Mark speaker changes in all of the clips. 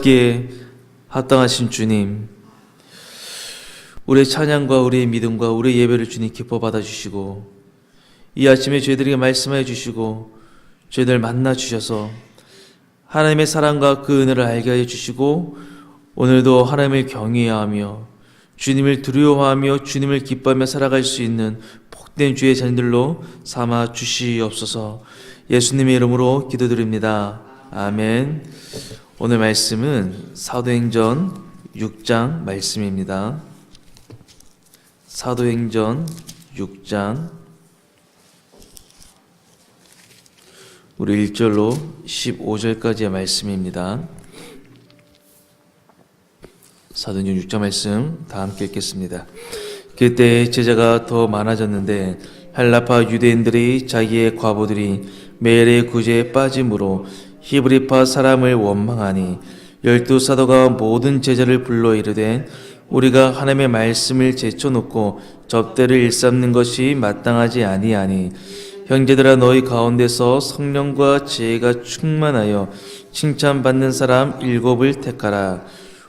Speaker 1: 께 합당하신 주님, 우리의 찬양과 우리의 믿음과 우리의 예배를 주님 기뻐 받아주시고 이 아침에 저희들에게 말씀해 주시고 저희들 만나 주셔서 하나님의 사랑과 그 은혜를 알게 해 주시고 오늘도 하나님을 경외하며 주님을 두려워하며 주님을 기뻐하며 살아갈 수 있는 복된 주의 자녀들로 삼아 주시옵소서 예수님의 이름으로 기도드립니다. 아멘. 오늘 말씀은 사도행전 6장 말씀입니다. 사도행전 6장 우리 1절로 15절까지의 말씀입니다. 사도행전 6장 말씀 다 함께 읽겠습니다. 그때 제자가 더 많아졌는데 헬라파 유대인들이 자기의 과부들이 매일의 구제에 빠짐으로 히브리파 사람을 원망하니 열두 사도가 모든 제자를 불러 이르되 우리가 하나님의 말씀을 제쳐놓고 접대를 일삼는 것이 마땅하지 아니하니 형제들아 너희 가운데서 성령과 지혜가 충만하여 칭찬받는 사람 일곱을 택하라.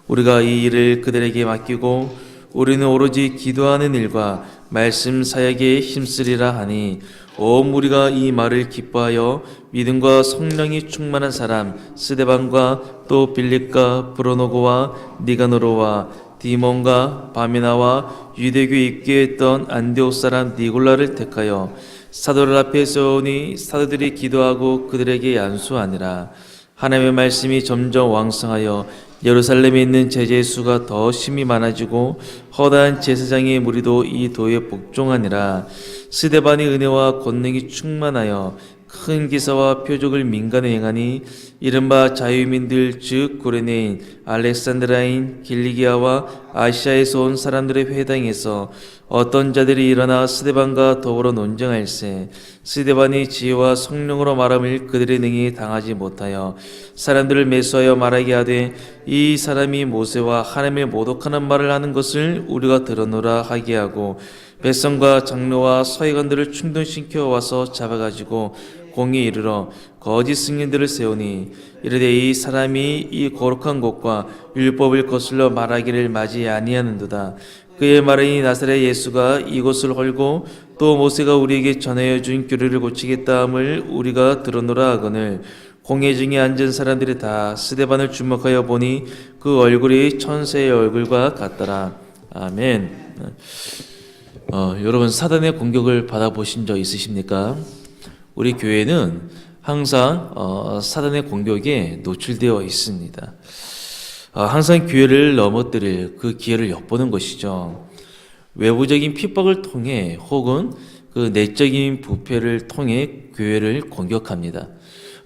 Speaker 1: 우리가 이 일을 그들에게 맡기고 우리는 오로지 기도하는 일과 말씀 사역에 힘쓰리라 하니 오 우리가 이 말을 기뻐하여 믿음과 성령이 충만한 사람 스데반과 또 빌립과 브로노고와 니가노로와 디몬과 바미나와 유대교에 입게 했던 안디옥 사람 니골라를 택하여 사도를 앞에 세우니 사도들이 기도하고 그들에게 안수하니라. 하나님의 말씀이 점점 왕성하여 예루살렘에 있는 제자의 수가 더 심히 많아지고 허다한 제사장의 무리도 이 도에 복종하니라. 스데반의 은혜와 권능이 충만하여 큰 기사와 표적을 민간에 행하니 이른바 자유민들 즉 구레네인 알렉산드라인 길리기아와 아시아에서 온 사람들의 회당에서 어떤 자들이 일어나 스데반과 더불어 논쟁할세. 스데반이 지혜와 성령으로 말함을 그들의 능히 당하지 못하여 사람들을 매수하여 말하게 하되 이 사람이 모세와 하나님의 모독하는 말을 하는 것을 우리가 들었노라 하게 하고 백성과 장로와 서기관들을 충동시켜 와서 잡아가지고 공에 이르러 거짓 승인들을 세우니 이르되 이 사람이 이 거룩한 곳과 율법을 거슬러 말하기를 맞이 아니하는도다. 그의 말이니 나사렛 예수가 이곳을 헐고 또 모세가 우리에게 전하여 준 교리를 고치겠다 함을 우리가 들었노라 하거늘 공회 중에 앉은 사람들이 다 스데반을 주목하여 보니 그 얼굴이 천사의 얼굴과 같더라. 아멘. 어, 여러분 사단의 공격을 받아보신 적 있으십니까? 우리 교회는 항상 어, 사단의 공격에 노출되어 있습니다. 어, 항상 교회를 넘어뜨릴 그 기회를 엿보는 것이죠. 외부적인 핍박을 통해 혹은 그 내적인 부패를 통해 교회를 공격합니다.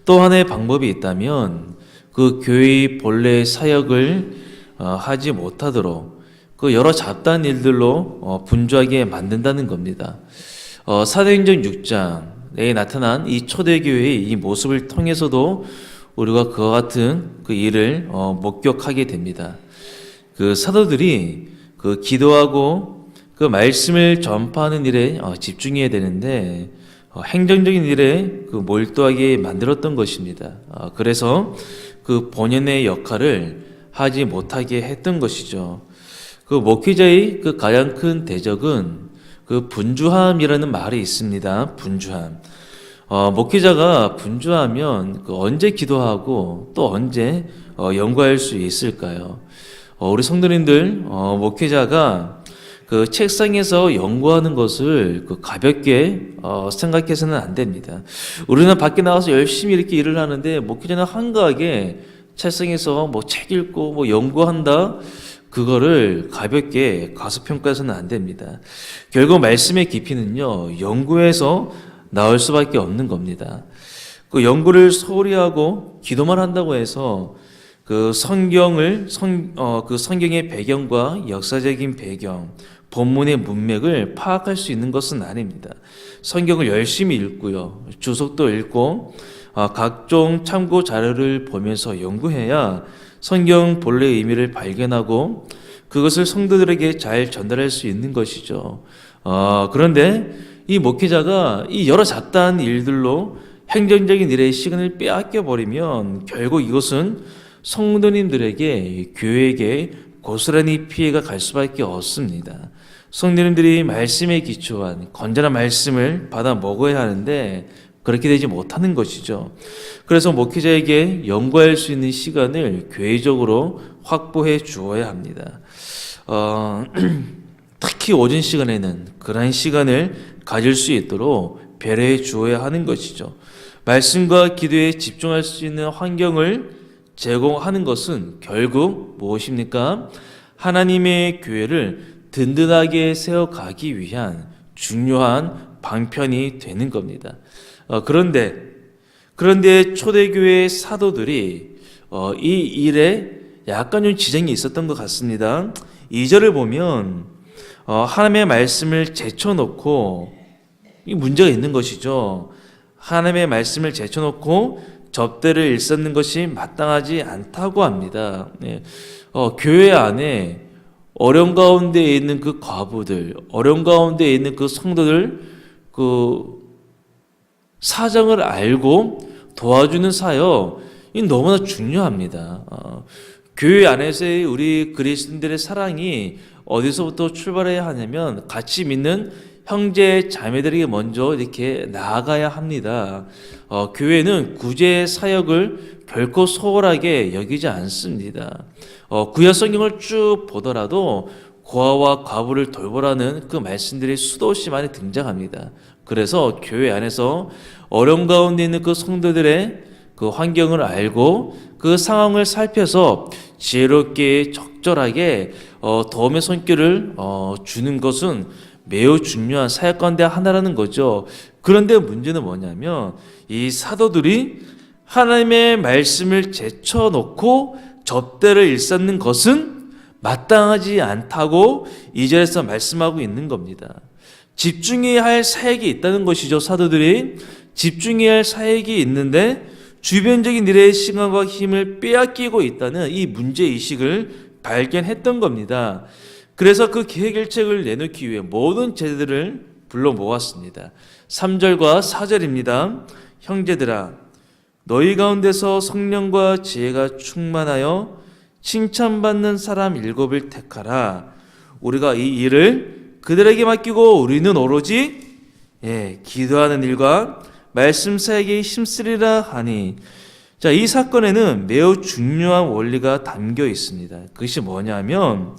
Speaker 1: 또 하나의 방법이 있다면 그 교회의 본래 사역을 어, 하지 못하도록 그 여러 잡다한 일들로 어, 분주하게 만든다는 겁니다. 어, 사도행전 6장 에 나타난 이 초대교회의 이 모습을 통해서도 우리가 그와 같은 그 일을 어, 목격하게 됩니다. 그 사도들이 그 기도하고 그 말씀을 전파하는 일에 어, 집중해야 되는데 어, 행정적인 일에 그 몰두하게 만들었던 것입니다. 어, 그래서 그 본연의 역할을 하지 못하게 했던 것이죠. 그 목회자의 그 가장 큰 대적은 그 분주함이라는 말이 있습니다. 분주함. 어, 목회자가 분주하면 그 언제 기도하고 또 언제 어, 연구할 수 있을까요? 어, 우리 성도님들 어, 목회자가 그 책상에서 연구하는 것을 그 가볍게 어, 생각해서는 안 됩니다. 우리는 밖에 나가서 열심히 이렇게 일을 하는데 목회자는 한가하게 책상에서 뭐 책 읽고 뭐 연구한다. 그거를 가볍게 가소평가해서는 안 됩니다. 결국 말씀의 깊이는요, 연구에서 나올 수밖에 없는 겁니다. 그 연구를 소홀히 하고 기도만 한다고 해서 그 성경을 성, 어, 그 성경의 배경과 역사적인 배경, 본문의 문맥을 파악할 수 있는 것은 아닙니다. 성경을 열심히 읽고요, 주석도 읽고 어, 각종 참고 자료를 보면서 연구해야 성경 본래의 의미를 발견하고 그것을 성도들에게 잘 전달할 수 있는 것이죠. 어, 그런데 이 목회자가 이 여러 잡다한 일들로 행정적인 일에 시간을 빼앗겨 버리면 결국 이것은 성도님들에게 교회에게 고스란히 피해가 갈 수밖에 없습니다. 성도님들이 말씀에 기초한 건전한 말씀을 받아 먹어야 하는데 그렇게 되지 못하는 것이죠. 그래서 목회자에게 연구할 수 있는 시간을 교회적으로 확보해 주어야 합니다. 어, 특히 오전 시간에는 그러한 시간을 가질 수 있도록 배려해 주어야 하는 것이죠. 말씀과 기도에 집중할 수 있는 환경을 제공하는 것은 결국 무엇입니까? 하나님의 교회를 든든하게 세워가기 위한 중요한 방편이 되는 겁니다. 어, 그런데 그런데 초대교회 사도들이 어, 이 일에 약간 좀 지장이 있었던 것 같습니다. 2절을 보면 어, 하나님의 말씀을 제쳐놓고 이 문제가 있는 것이죠. 하나님의 말씀을 제쳐놓고 접대를 일삼는 것이 마땅하지 않다고 합니다. 네. 어, 교회 안에 어려운 가운데 있는 그 과부들, 어려운 가운데 있는 그 성도들, 그 사정을 알고 도와주는 사역, 이 너무나 중요합니다. 어, 교회 안에서의 우리 그리스도인들의 사랑이 어디서부터 출발해야 하냐면 같이 믿는 형제 자매들에게 먼저 이렇게 나아가야 합니다. 어, 교회는 구제 사역을 결코 소홀하게 여기지 않습니다. 어, 구약 성경을 쭉 보더라도 고아와 과부를 돌보라는 그 말씀들이 수도 없이 많이 등장합니다. 그래서 교회 안에서 어려움 가운데 있는 그 성도들의 그 환경을 알고 그 상황을 살펴서 지혜롭게 적절하게 어, 도움의 손길을 어, 주는 것은 매우 중요한 사역 가운데 하나라는 거죠. 그런데 문제는 뭐냐면 이 사도들이 하나님의 말씀을 제쳐놓고 접대를 일삼는 것은 마땅하지 않다고 이절에서 말씀하고 있는 겁니다. 집중해야 할 사역이 있다는 것이죠. 사도들이 집중해야 할 사역이 있는데 주변적인 일의 시간과 힘을 빼앗기고 있다는 이 문제 의식을 발견했던 겁니다. 그래서 그 계획 일책을 내놓기 위해 모든 제들을 불러 모았습니다. 3절과 4절입니다. 형제들아 너희 가운데서 성령과 지혜가 충만하여 칭찬받는 사람 일곱을 택하라. 우리가 이 일을 그들에게 맡기고 우리는 오로지 예, 기도하는 일과 말씀 사역에 힘쓰리라 하니 자, 이 사건에는 매우 중요한 원리가 담겨 있습니다. 그것이 뭐냐면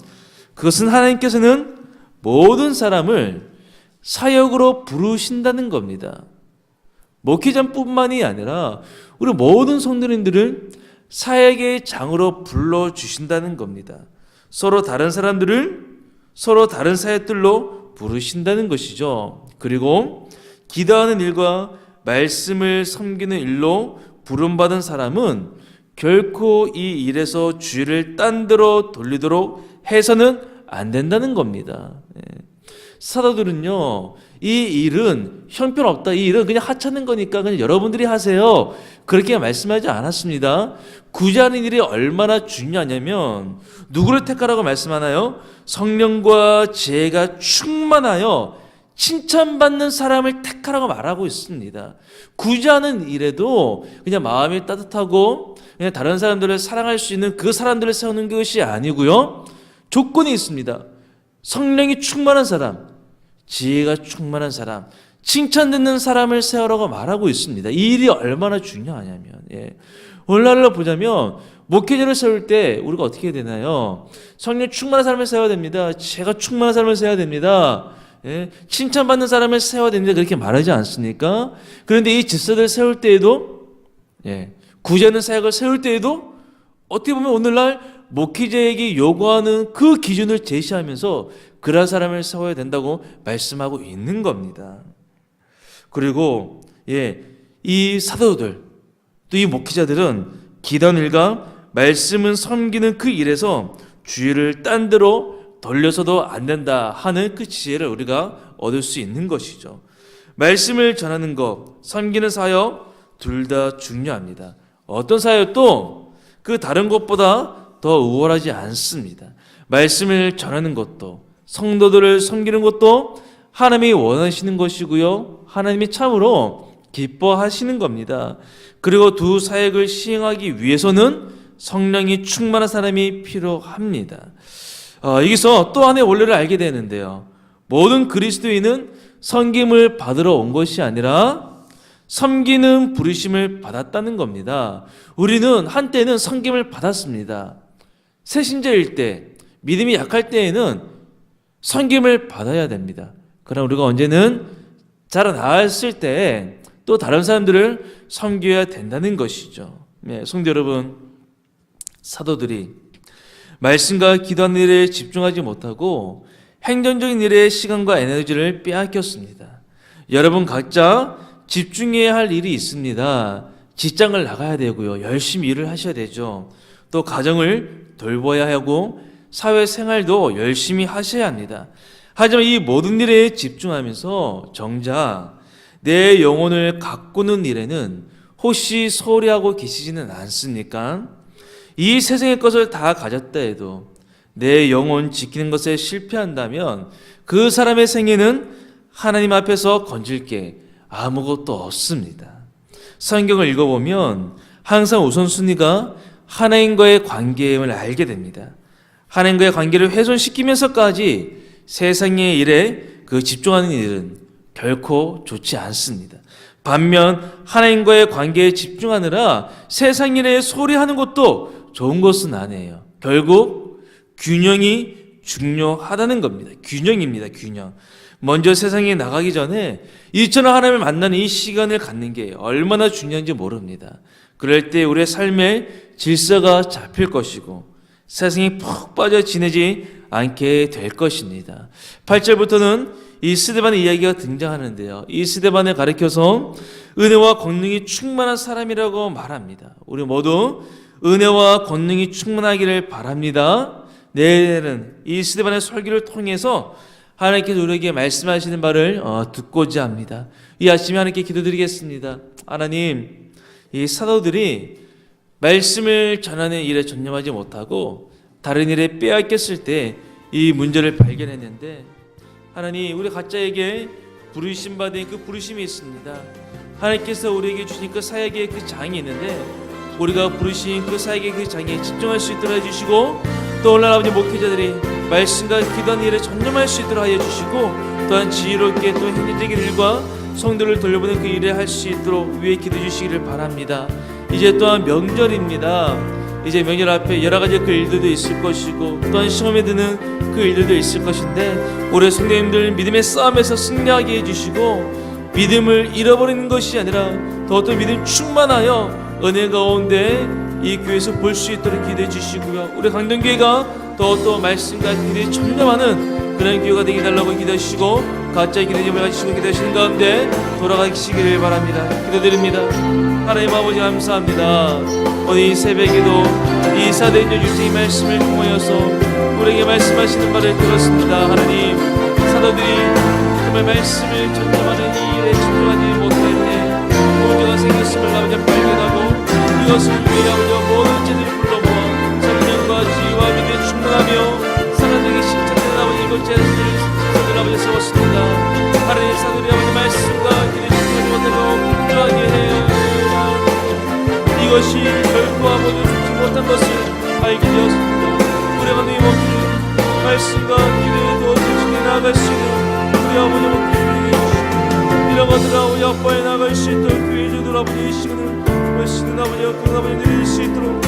Speaker 1: 그것은 하나님께서는 모든 사람을 사역으로 부르신다는 겁니다. 목회자뿐만이 아니라 우리 모든 성도님들을 사역의 장으로 불러 주신다는 겁니다. 서로 다른 사람들을 서로 다른 사역들로 부르신다는 것이죠. 그리고 기도하는 일과 말씀을 섬기는 일로 부름받은 사람은 결코 이 일에서 주의를 딴 데로 돌리도록 해서는 안 된다는 겁니다. 예. 사도들은요, 이 일은 형편없다. 이 일은 그냥 하찮은 거니까 그냥 여러분들이 하세요. 그렇게 말씀하지 않았습니다. 구제하는 일이 얼마나 중요하냐면, 누구를 택하라고 말씀하나요? 성령과 지혜가 충만하여 칭찬받는 사람을 택하라고 말하고 있습니다. 구제하는 일에도 그냥 마음이 따뜻하고 그냥 다른 사람들을 사랑할 수 있는 그 사람들을 세우는 것이 아니고요. 조건이 있습니다. 성령이 충만한 사람, 지혜가 충만한 사람, 칭찬 듣는 사람을 세우라고 말하고 있습니다. 이 일이 얼마나 중요하냐면, 예. 오늘날로 보자면, 목회자를 세울 때 우리가 어떻게 되나요? 성령 충만한 사람을 세워야 됩니다. 제가 충만한 사람을 세워야 됩니다. 예, 칭찬받는 사람을 세워야 됩니다. 그렇게 말하지 않습니까? 그런데 이 질서를 세울 때에도, 예, 구제하는 사역을 세울 때에도 어떻게 보면 오늘날 목회자에게 요구하는 그 기준을 제시하면서 그런 사람을 세워야 된다고 말씀하고 있는 겁니다. 그리고 예, 이 사도들 또 이 목회자들은 기도한 일과 말씀은 섬기는 그 일에서 주의를 딴 데로 돌려서도 안 된다 하는 그 지혜를 우리가 얻을 수 있는 것이죠. 말씀을 전하는 것, 섬기는 사역 둘 다 중요합니다. 어떤 사역도 그 다른 것보다 더 우월하지 않습니다. 말씀을 전하는 것도 성도들을 섬기는 것도 하나님이 원하시는 것이고요. 하나님이 참으로 기뻐하시는 겁니다. 그리고 두 사역을 시행하기 위해서는 성령이 충만한 사람이 필요합니다. 어, 여기서 또 하나의 원리를 알게 되는데요. 모든 그리스도인은 섬김을 받으러 온 것이 아니라 섬기는 부르심을 받았다는 겁니다. 우리는 한때는 섬김을 받았습니다. 새신자일 때, 믿음이 약할 때에는 섬김을 받아야 됩니다. 그럼 우리가 언제는 자라나왔을 때 또 다른 사람들을 섬겨야 된다는 것이죠. 네, 성도 여러분, 사도들이 말씀과 기도하는 일에 집중하지 못하고 행정적인 일에 시간과 에너지를 빼앗겼습니다. 여러분 각자 집중해야 할 일이 있습니다. 직장을 나가야 되고요. 열심히 일을 하셔야 되죠. 또 가정을 돌봐야 하고 사회 생활도 열심히 하셔야 합니다. 하지만 이 모든 일에 집중하면서 정작 내 영혼을 가꾸는 일에는 혹시 소홀히 하고 계시지는 않습니까? 이 세상의 것을 다 가졌다 해도 내 영혼 지키는 것에 실패한다면 그 사람의 생애는 하나님 앞에서 건질 게 아무것도 없습니다. 성경을 읽어보면 항상 우선순위가 하나님과의 관계임을 알게 됩니다. 하나님과의 관계를 훼손시키면서까지 세상의 일에 그 집중하는 일은 결코 좋지 않습니다. 반면 하나님과의 관계에 집중하느라 세상 일에 소리하는 것도 좋은 것은 아니에요. 결국 균형이 중요하다는 겁니다. 균형입니다. 균형. 먼저 세상에 나가기 전에 이처럼 하나님을 만나는 이 시간을 갖는 게 얼마나 중요한지 모릅니다. 그럴 때 우리의 삶의 질서가 잡힐 것이고 세상에 푹 빠져 지내지 않게 될 것입니다. 8절부터는 이 스데반의 이야기가 등장하는데요. 이 스데반을 가리켜서 은혜와 권능이 충만한 사람이라고 말합니다. 우리 모두 은혜와 권능이 충만하기를 바랍니다. 내일은 이 스데반의 설교를 통해서 하나님께서 우리에게 말씀하시는 바를 어, 듣고자 합니다. 이 아침에 하나님께 기도드리겠습니다. 하나님, 이 사도들이 말씀을 전하는 일에 전념하지 못하고 다른 일에 빼앗겼을 때 이 문제를 발견했는데 하나님 우리 각자에게 부르심 받은 그 부르심이 있습니다. 하나님께서 우리에게 주신 그 사역의 그 장이 있는데 우리가 부르신 그 사역의 그 장에 집중할 수 있도록 해주시고 또 오늘 아버지 목회자들이 말씀과 기도하는 일에 전념할 수 있도록 하여 주시고 또한 지혜롭게 또 행정적인 일과 성도를 돌려보는 그 일을 할 수 있도록 위에 기도해 주시기를 바랍니다. 이제 또한 명절입니다. 이제 명절 앞에 여러 가지 그 일들도 있을 것이고 또한 시험에 드는 그 일들도 있을 것인데 올해 성도님들 믿음의 싸움에서 승리하게 해주시고 믿음을 잃어버리는 것이 아니라 더더 믿음 충만하여 은혜 가운데 이 교회에서 볼 수 있도록 기도해 주시고요 우리 강동교회가 더더 말씀과 기도에 전념하는 그런 교회가 되게 달라고 기도하시고 가짜의 기도 점을 가지시고 기도하시는 가운데 돌아가시기를 바랍니다. 기도드립니다. 하나님 아버지 감사합니다. 오늘 이 새벽에도 이 사대인의 주님의 말씀을 통하여서 우리에게 말씀하시는 바를 들었습니다. 하나님 사도들이 정말 말씀을 전념하는 이 일에 집중하지 못할 때 문제가 생겼음을 아버지 발견하고 이것을 위해 아버지 모든 죄들을 불러모아 성령과 지혜와 믿음에 충만하며 사람에게 실천되는 아버지 이것 죄들을 아버지 세웠습니다 하나님 사도리 아버지 말씀과 기도에 집중하지 못하고 분주하게 해요. 이것이 결코 아버지 좋지 못한 것을 알게 되었습니다. 우리 하나님 없는 말씀과 기도에 도와주시게 나아갈 수 있는 우리 아버지 주시고 이런 것들 아버지 아빠에 나갈 수 있도록 교회 주들 아버지 이 시간을 아버지와 그 아버지 누릴 수 있도록